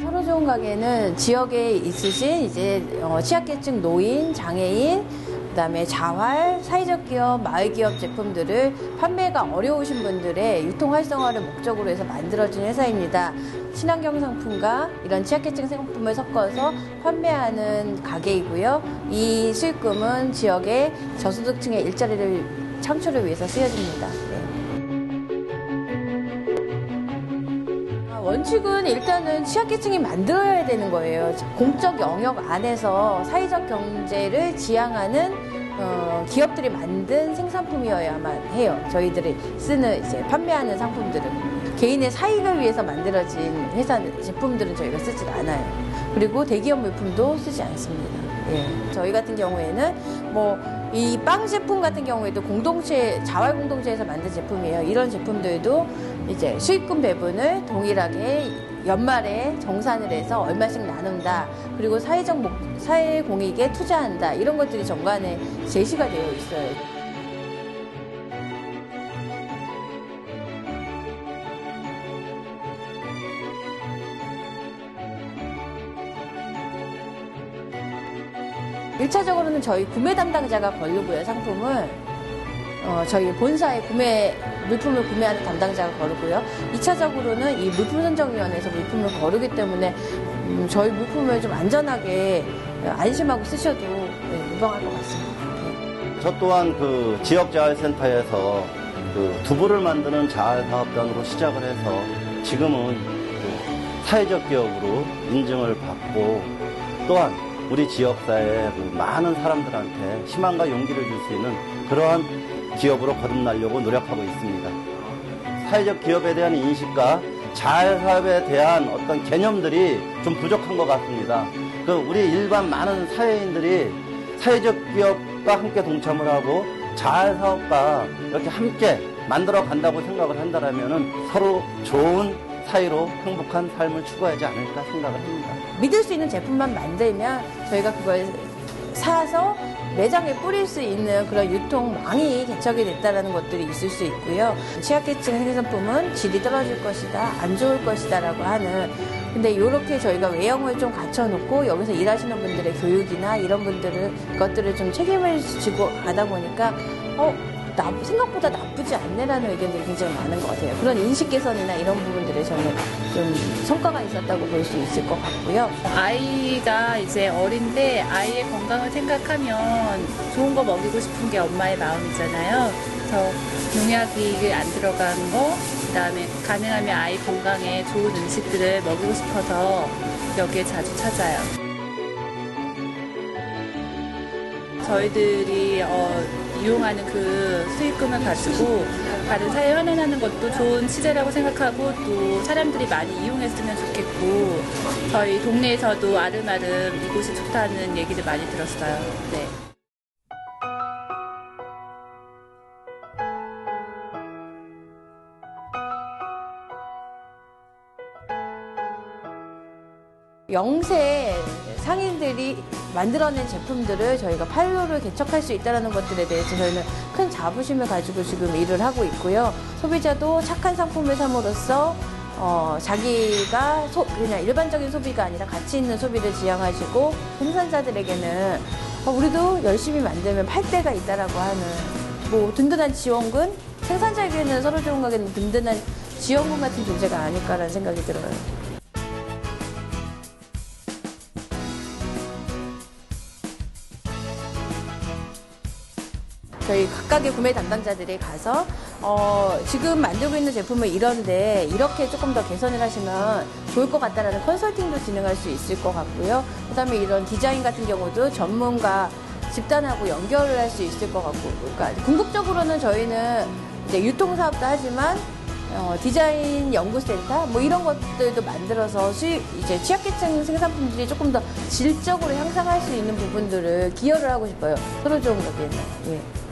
서로 좋은 가게는 지역에 있으신 이제 어, 취약계층 노인, 장애인, 그다음에 자활, 사회적 기업, 마을 기업 제품들을 판매가 어려우신 분들의 유통 활성화를 목적으로 해서 만들어진 회사입니다. 친환경 상품과 이런 취약계층 상품을 섞어서 판매하는 가게이고요. 이 수익금은 지역의 저소득층의 일자리를 창출을 위해서 쓰여집니다. 원칙은 일단은 취약계층이 만들어야 되는 거예요. 공적 영역 안에서 사회적 경제를 지향하는 어, 기업들이 만든 생산품이어야만 해요. 저희들이 쓰는 이제 판매하는 상품들은 개인의 사익을 위해서 만들어진 회사 제품들은 저희가 쓰질 않아요. 그리고 대기업 물품도 쓰지 않습니다. 예. 저희 같은 경우에는 뭐 이 빵 제품 같은 경우에도 공동체 자활 공동체에서 만든 제품이에요. 이런 제품들도 이제 수익금 배분을 동일하게 연말에 정산을 해서 얼마씩 나눈다. 그리고 사회적 목, 사회 공익에 투자한다. 이런 것들이 정관에 제시가 되어 있어요. 일차적으로는 저희 구매 담당자가 거르고요, 상품을. 어, 저희 본사에 구매, 물품을 구매하는 담당자가 거르고요. 2차적으로는 이 물품 선정위원회에서 물품을 거르기 때문에 음, 저희 물품을 좀 안전하게 안심하고 쓰셔도 네, 무방할 것 같습니다. 네. 저 또한 그 지역자활센터에서 그 두부를 만드는 자활사업단으로 시작을 해서 지금은 그 사회적 기업으로 인증을 받고 또한 우리 지역사회 그 많은 사람들한테 희망과 용기를 줄 수 있는 그러한 기업으로 거듭나려고 노력하고 있습니다. 사회적 기업에 대한 인식과 자활사업에 대한 어떤 개념들이 좀 부족한 것 같습니다. 그 우리 일반 많은 사회인들이 사회적 기업과 함께 동참을 하고 자활사업과 이렇게 함께 만들어 간다고 생각을 한다면 서로 좋은 사이로 행복한 삶을 추구하지 않을까 생각을 합니다. 믿을 수 있는 제품만 만들면 저희가 그걸 사서 매장에 뿌릴 수 있는 그런 유통망이 개척이 됐다는 것들이 있을 수 있고요. 취약계층 생산품은 질이 떨어질 것이다, 안 좋을 것이다라고 하는 근데 이렇게 저희가 외형을 좀 갖춰놓고 여기서 일하시는 분들의 교육이나 이런 분들을 것들을 좀 책임을 지고 가다 보니까 어 나, 생각보다 나쁘지 않네라는 의견들이 굉장히 많은 것 같아요. 그런 인식 개선이나 이런 부분들에 저는 좀 성과가 있었다고 볼 수 있을 것 같고요. 아이가 이제 어린데 아이의 건강을 생각하면 좋은 거 먹이고 싶은 게 엄마의 마음이잖아요. 그래서 농약이 안 들어간 거, 그다음에 가능하면 아이 건강에 좋은 음식들을 먹이고 싶어서 여기에 자주 찾아요. 저희들이 어, 이용하는 그 수익금을 가지고 다른 사회 환원하는 것도 좋은 취재라고 생각하고 또 사람들이 많이 이용했으면 좋겠고 저희 동네에서도 아름아름 이곳이 좋다는 얘기를 많이 들었어요. 네. 영세 상인들이 만들어낸 제품들을 저희가 판로를 개척할 수 있다는 것들에 대해서 저희는 큰 자부심을 가지고 지금 일을 하고 있고요. 소비자도 착한 상품을 삼으로써 어, 자기가 소- 그냥 일반적인 소비가 아니라 가치 있는 소비를 지향하시고 생산자들에게는 어, 우리도 열심히 만들면 팔 데가 있다라고 하는 뭐 든든한 지원금 생산자에게는 서로 좋은 가게는 든든한 지원금 같은 존재가 아닐까라는 생각이 들어요. 저희 각각의 구매 담당자들이 가서 어, 지금 만들고 있는 제품은 이런데 이렇게 조금 더 개선을 하시면 좋을 것 같다라는 컨설팅도 진행할 수 있을 것 같고요. 그다음에 이런 디자인 같은 경우도 전문가 집단하고 연결을 할 수 있을 것 같고, 그러니까 궁극적으로는 저희는 이제 유통 사업도 하지만 어, 디자인 연구센터 뭐 이런 것들도 만들어서 수입 이제 취약계층 생산품들이 조금 더 질적으로 향상할 수 있는 부분들을 기여를 하고 싶어요. 서로 좋은 거기에는. 예.